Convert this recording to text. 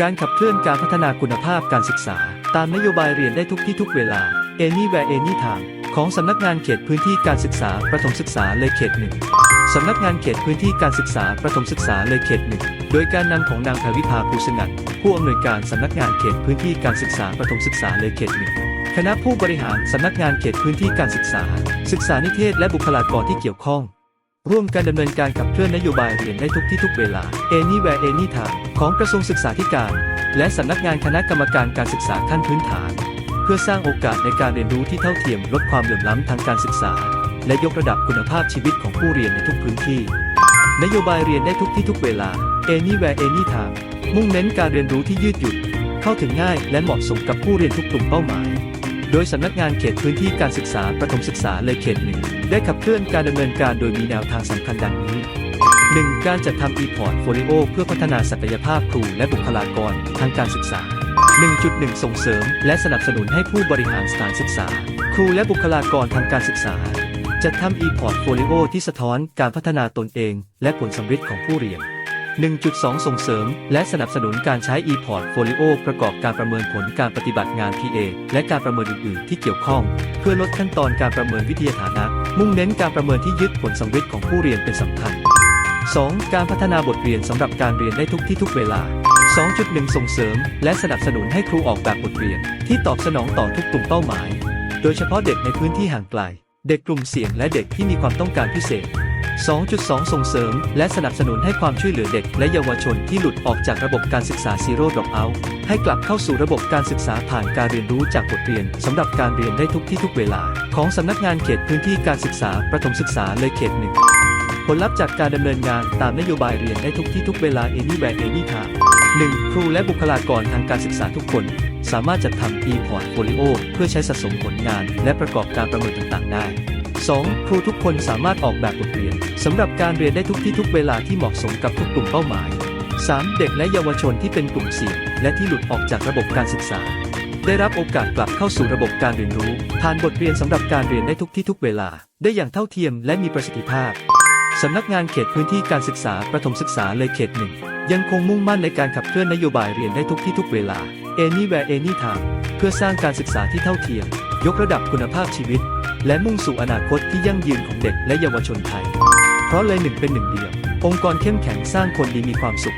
การขับเคลื่อนการพัฒนาคุณภาพการศึกษา ตามนโยบายเรียนได้ทุกที่ทุกเวลา Anywhere Anytime ของสำนักงานเขตพื้นที่การศึกษาประถมศึกษาเลยเขตหนึ่งสำนักงานเขตพื้นที่การศึกษาประถมศึกษาเลยเขตหนึ่งโดยการนำของนางพรวิภาภูสงัดผู้อำนวยการสำนักงานเขตพื้นที่การศึกษาประถมศึกษาเลยเขตหนึ่งคณะผู้บริหารสำนักงานเขตพื้นที่การศึกษา ศึกษานิเทศและบุคลากรที่เกี่ยวข้อง ร่วมกันดำเนินการขับเคลื่อนนโยบายเรียนได้ทุกที่ทุกเวลา Anywhere Anytime ของกระทรวงศึกษาธิการ และสำนักงานคณะกรรมการการศึกษาขั้นพื้นฐาน เพื่อสร้างโอกาสในการเรียนรู้ที่เท่าเทียมลดความเหลื่อมล้ำทางการศึกษา และยกระดับคุณภาพชีวิตของผู้เรียนในทุกพื้นที่ นโยบายเรียนได้ทุกที่ทุกเวลา Anywhere Anytime มุ่งเน้นการเรียนรู้ที่ยืดหยุ่นเข้าถึงง่ายและเหมาะสมกับผู้เรียนทุกกลุ่มเป้าหมาย โดยสำนักงานเขตพื้นที่การศึกษาประถมศึกษาเลยเขตหนึ่ง ได้ขับเคลื่อนการดำเนินการโดยมีแนวทางสำคัญดังนี้ 1. การจัดทำ e-portfolio เพื่อพัฒนาศักยภาพครูและบุคลากรทางการศึกษา 1.1 ส่งเสริม และสนับสนุนให้ผู้บริหารสถานศึกษา ครูและบุคลากรทางการศึกษา จัดทำ e-portfolio ที่สะท้อนการพัฒนาตนเอง และผลสำฤทธิ์ของผู้เรียน 1.2 ส่งเสริม และสนับสนุนการใช้ e-portfolio ประกอบการประเมินผลการปฏิบัติงาน PA และการประเมินอื่น ๆ ที่เกี่ยวข้อง เพื่อลดขั้นตอนการประเมินวิทยาฐานะ มุ่งเน้นการประเมินที่ยึดผลสำฤทธิ์ของผู้เรียนเป็นสำคัญ 2. การพัฒนาบทเรียนสำหรับการเรียนได้ทุกที่ทุกเวลา 2.1 ส่งเสริม และสนับสนุนให้ครูออกแบบบทเรียน ที่ตอบสนองต่อทุกกลุ่มเป้าหมาย โดยเฉพาะเด็กในพื้นที่ห่างไกล เด็กกลุ่มเสี่ยงและเด็กที่มีความต้องการพิเศษ 2.2 ส่งเสริม และสนับสนุนให้ความช่วยเหลือเด็ก และเยาวชนที่หลุดออกจากระบบการศึกษา Zero Dropout ให้กลับเข้าสู่ระบบการศึกษาผ่านการเรียนรู้จากบทเรียนสำหรับการเรียนได้ทุกที่ทุกเวลา ของสำนักงานเขตพื้นที่การศึกษาประถมศึกษาเลยเขตหนึ่งผลลัพธ์จากการดำเนินงานตามนโยบายเรียนได้ทุกที่ทุกเวลา Anywhere Anytime 1. ครูและบุคลากรทางการศึกษาทุกคน สามารถจัดทำ e-portfolio เพื่อใช้สะสมผลงาน และประกอบการประเมินต่างๆ ได้ 2. ครูทุกคนสามารถออกแบบบทเรียนสำหรับการเรียนได้ทุกที่ทุกเวลาที่เหมาะสมกับทุกกลุ่มเป้าหมาย 3. เด็กและเยาวชนที่เป็นกลุ่มเสี่ยงและที่หลุดออกจากระบบการศึกษา ได้รับโอกาสกลับเข้าสู่ระบบการเรียนรู้ ผ่านบทเรียนสำหรับการเรียนได้ทุกที่ทุกเวลา ได้อย่างเท่าเทียมและมีประสิทธิภาพสำนักงานเขตพื้นที่การศึกษาประถมศึกษาเลยเขตหนึ่งยังคงมุ่งมั่นในการขับเคลื่อนนโยบายเรียนได้ทุกที่ทุกเวลา Anywhere Anytime เพื่อสร้างการศึกษาที่เท่าเทียม ยกระดับคุณภาพชีวิต และมุ่งสู่อนาคตที่ยั่งยืนของเด็กและเยาวชนไทย เพราะเลยหนึ่งเป็นหนึ่งเดียว องค์กรเข้มแข็งสร้างคนดีมีความสุข